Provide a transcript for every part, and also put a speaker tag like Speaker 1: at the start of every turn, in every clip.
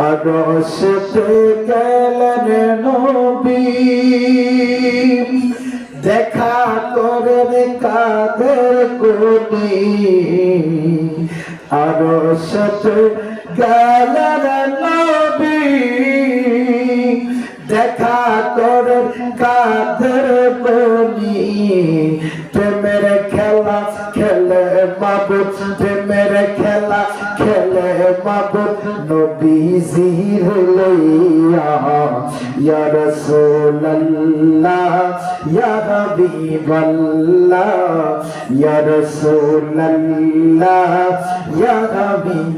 Speaker 1: আরশতে গেলেন দেখা করেন কাদের গুনি আরশতে গেলেন নবী দেখা করেন কাদের গুনি প্রেমের খেলা খেলে খেলা খেলে মাবুদ নবীজির লইয়া, ইয়া রাসূলুল্লাহ, ইয়া হাবিবাল্লাহ, ইয়া রাসূলুল্লাহ, ইয়া হাবিব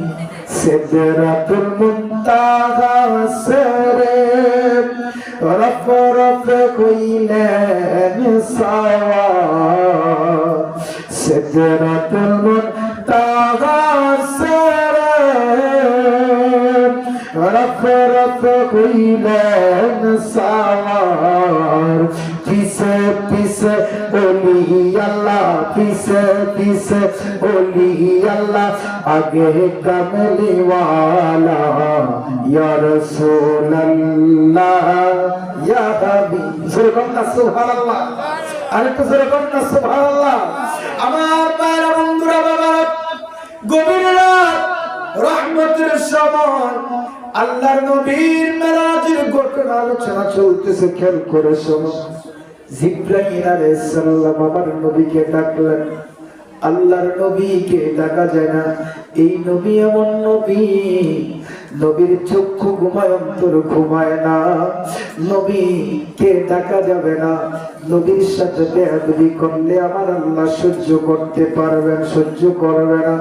Speaker 1: সিদরাতুল মুনতাহা সরে। রফ রফ কইলেন সাওয়া সিদরাতুল রফ কইলেন সাওয়ার পিছে পিছে ওলি আল্লাহ, পিছে পিছে ওলি আল্লাহ, আগে কমলি ওয়ালা রাসূলুল্লাহ হাবিব যেরকম না, সুবহানাল্লাহ। সুবহানাল্লাহ। আমার বাইরা বন্ধুরা বাবা রহমতের সমান আল্লাহর নবীর মেরাজের ঘটনা আলোচনা চলতেছে, খেয়াল করে শোনো। জিব্রাহিম আলাইহিস সালাম আমার নবীকে ডাকলেন। আল্লাহর নবীকে ডাকা যায় না। এই নবী এমন নবী নবীর চক্ষু ঘুমায়, অন্তর ঘুমায় না। নবীকে ডাকা যাবে না। নবীর সাথে বেয়াদবি করলে আমার আল্লাহ সহ্য করতে পারবেন, সহ্য করবে না।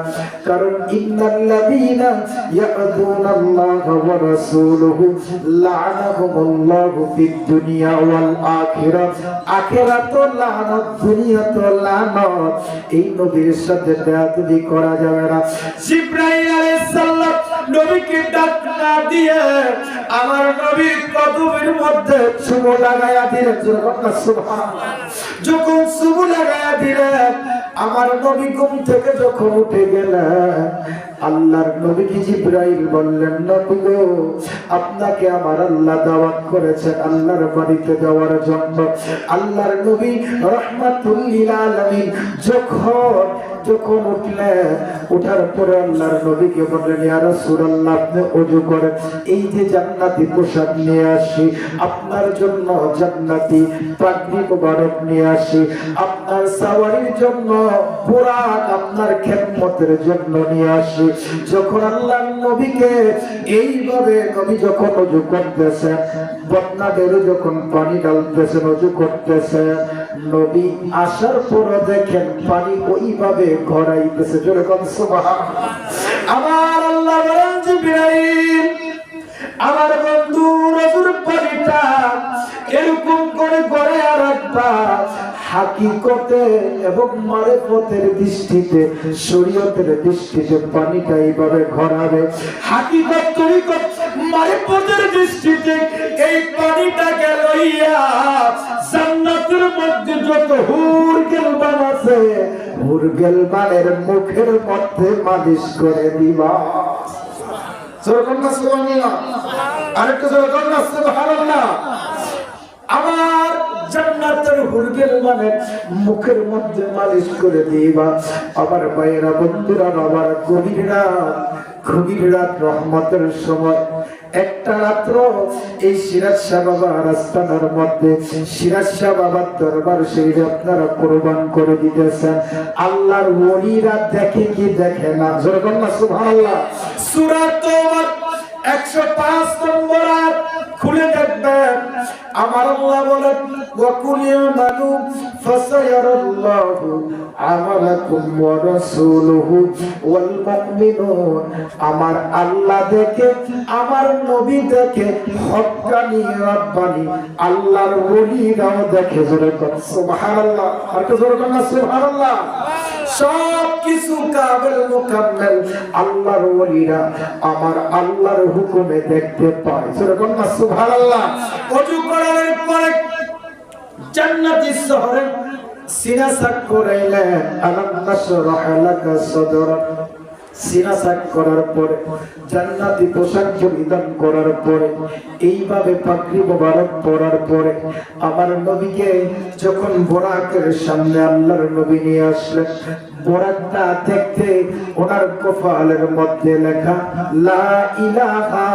Speaker 1: কারণ, ইন্নাল্লাযীনা ইয়া'দুনাল্লাহ ওয়া রাসূলুহু লা'নাহুমুল্লাহু ফিদ দুনিয়া ওয়াল আখিরাত আখিরাত লানত দুনিয়াত লানত। এই নবীর সাথে বেয়াদবি করা যাবে না। জিব্রাইল আলাইহিস সালাম নবীকে ডাক দিয়ে আমার নবীর কদমের মধ্যে চুমো লাগায়া দিলেন যখন চুমো লাগায়া দিলেন, আমার নবী ঘুম থেকে যখন উঠে গেলেন, আল্লাহর নবী জিব্রাইল বললেন, নবী গো, আপনাকে আমার আল্লাহ দাওয়াত করেছেন আল্লাহর বাড়িতে যাওয়ার জন্য। আল্লাহর নবী রহমাতুল লিল আলামিন যখন যখন উঠলেন ওঠার পরে আল্লাহর নবীকে বললেন, ইয়া রাসূলুল্লাহ, আপনি ওযু করেন। এই যে জান্নাতি পোশাক নিয়ে আসি, আপনার জন্য জান্নাতি পাগড়ি মোবারক নিয়ে আসি, আপনার সাওয়ারির জন্য পোরাক আপনার খেদমতের জন্য নিয়ে আসি। যখন আল্লাহর নবীকে এইভাবে নবী যখন ওযু করতেছেন বদনাদেরও যখন পানি ঢালতেছেন ওযু করতেছেন নবী আসার পর দেখেন পানি ওইভাবে ঘরাইতেছে যেরকম আমার আল্লাহ আমার বন্ধু রসুর পানিটা এরকম করে করে আর রাখবা, হাকিকতে এবং মারেফতের দৃষ্টিতে, শরীয়তের দৃষ্টিতে পানিটা এইভাবে ঘরাবে হাকিকত তরিকত মারেফতের দৃষ্টিতে এই পানিটাকে লইয়া জান্নাতের মধ্যে যত হুর গেলবান আছে, হুর গেলবানের মুখের মধ্যে মালিশ করে দিবা। আমার হুরগেল মানে মুখের মধ্যে মালিশ করে দিবা। আবার বাইরা বন্ধুরা গভীর রাত রহমতের সময়। একটা রাত্র এই সিরাজ শাহ বাবা রাস্তানার মধ্যে সিরাজ শাহ বাবার দরবার সেই আপনারা কোরবান করে দিতেছেন। আল্লাহর ওলিরা দেখে কি দেখে না? যেরকম না, সুবহানাল্লাহ। সূরা তোমার একশো পাঁচ নম্বর খুলে দেখবেন। আমার আল্লাহ বলেন ওয়াকুলিয়া মানু ফাসায়ারাল্লাহু আমালাকুম ওয়া রাসূলুহু ওয়াল মুমিনুন। আমার আল্লাহ দেখে, আমার নবী দেখে, হক্কানি রাব্বানি, আল্লাহর ওলিরাও দেখে জোরে কর সুবহানাল্লাহ। আর তো জোরে কর সুবহানাল্লাহ। সব কিছু কাবেল মুকাম্মেল, আল্লাহর ওলিরা আমার আল্লাহর হুকুমে দেখতে পায়। সেরকম না, সুবহানাল্লাহ। ওযু করার পরে জান্নাতি শহরে করার পরে পোশাক করার এইভাবে পরে, আমার নবীকে যখন বোরাকের সামনে আল্লাহর নবী নিয়ে আসলেন বোরাকটা দেখতে ওনার কপালের মধ্যে লেখা, লা ইলাহা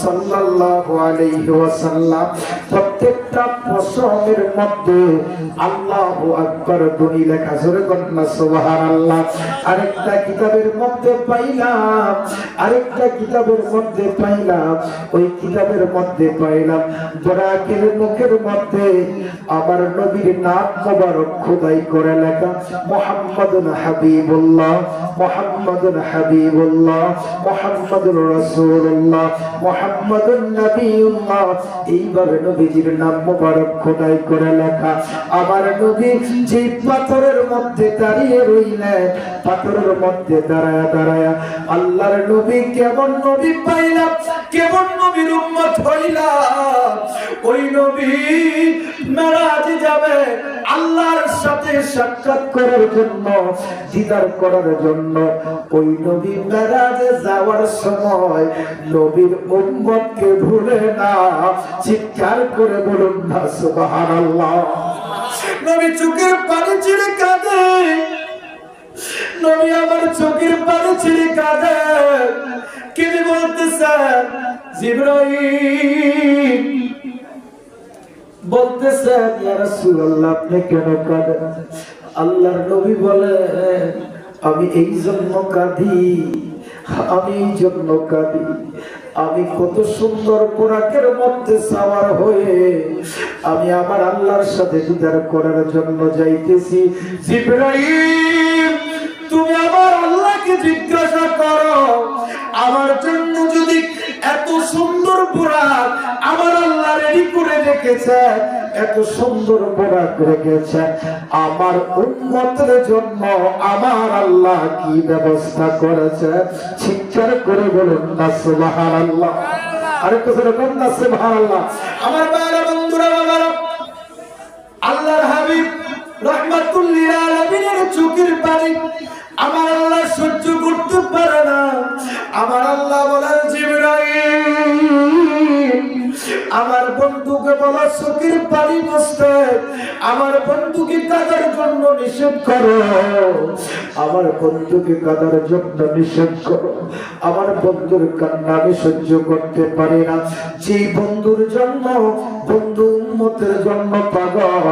Speaker 1: সাল্লাল্লাহু আলাইহি ওয়াসাল্লাম। প্রত্যেকটা পশমের মধ্যে আল্লাহু আকবার ধ্বনি লেখা, জোরে কন্যা সুবহানাল্লাহ। আরেকটা কিতাবের মধ্যে পাইলাম, আরেকটা কিতাবের মধ্যে পাইলাম, ওই কিতাবের মধ্যে পাইলাম। বোরাকের মুখের মধ্যে আমার নবীর নাম মোবারক খোদাই করে লেখা। মোহাম্মদুল হাবিবুল্লাহ মোহাম্মদুল হাবিবুল্লাহ, মোহাম্মদুর রাসূলুল্লাহ, মোহাম্মদুন নবিউল্লাহ। এইভাবে নবীজির নাম মোবারক খোদাই করে লেখা। আমার নবী যে পাথরের মধ্যে দাঁড়িয়ে রইলেন, পাথরের মধ্যে দাঁড়ায়া দাঁড়ায়া আল্লাহর নবী কেমন নবী পাইলাম, কেমন নবীর উম্মত হইলাম। ওই নবী মেরাজ যাবে আল্লাহর সাথে সাক্ষাৎ করার জন্য, দিদার করার জন্য। ওই নবী মেরাজে যাওয়ার সময় নবীর উম্মতকে ভুলে না, চিৎকার করে বলুন না, সুবহানাল্লাহ। নবী চোখের পানি ছিঁড়ে কাঁদে। নবী আমার চোখের পানি ছিঁড়ে কাঁদে। কেঁদে বলতেছেন জিব্রাইল বলতেছেন ইয়া রাসূলুল্লাহ, আপনি কেন কাঁদেন? আল্লাহর নবী বলে আমি এই জন্য কাঁদি, আমি এই জন্য কাঁদি। আমি কত সুন্দর পোরাকের মধ্যে সাওয়ার হয়ে, আমি আমার আল্লাহর সাথে দিদার করার জন্য যাইতেছি। জিব্রাইল, তুমি আমার আল্লাহকে জিজ্ঞাসা করো আমার জন্য যদি এত সুন্দর পোড়াক আমার আল্লাহ রেডি করে রেখেছে, এত সুন্দর পোড়াক রেখেছে, আমার উন্মতের জন্য আমার আল্লাহ কি ব্যবস্থা করেছে? চিৎকার করে বলুন, না সুবাহান আল্লাহ আরেকটু সেরকম না সুবাহান আল্লাহ আমার বাইরা বন্ধুরা, বাবারা আমার বন্ধুকে কাদার জন্য নিষেধ করো? আমার বন্ধুকে কাদার জন্য নিষেধ করো? আমার বন্ধুর কান্না আমি সহ্য করতে পারি না। যে বন্ধুর জন্য, বন্ধু উম্মতের জন্য পাগল,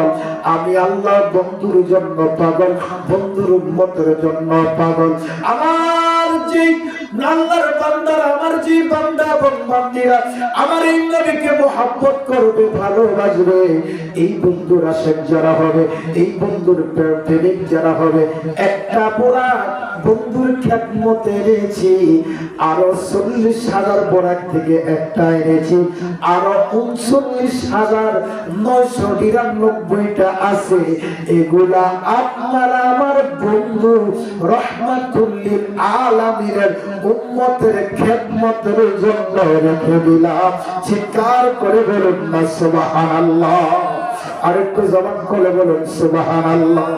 Speaker 1: আমি আল্লাহ বন্ধুর জন্য পাগল, বন্ধুর উন্মতের জন্য পাগল। আমার যে আল্লাহর বান্দারা, আমার যে বান্দা এবং বান্দিরা, আমার এই নবীকে মোহাব্বত করবে, ভালোবাসবে। এই বন্ধুর আশেক যারা হবে, এই বন্ধুর প্রেমিক যারা হবে, একটা পোড়া বন্ধুর খ্যাতমত এনেছি, আরও চল্লিশ হাজার বোরাক থেকে একটা এনেছি, আরও উনচল্লিশ হাজার নয়শো নিরানব্বইটা আছে। এগুলা আপনারা আমার বন্ধু রহমাতুল্লিল আলামিনের উম্মতের খেদমতের জন্য রেখে দিলাম। চিৎকার করে বলুন না, সুবহানাল্লাহ। আরেকটু জবান করে বলুন, সুবহানাল্লাহ।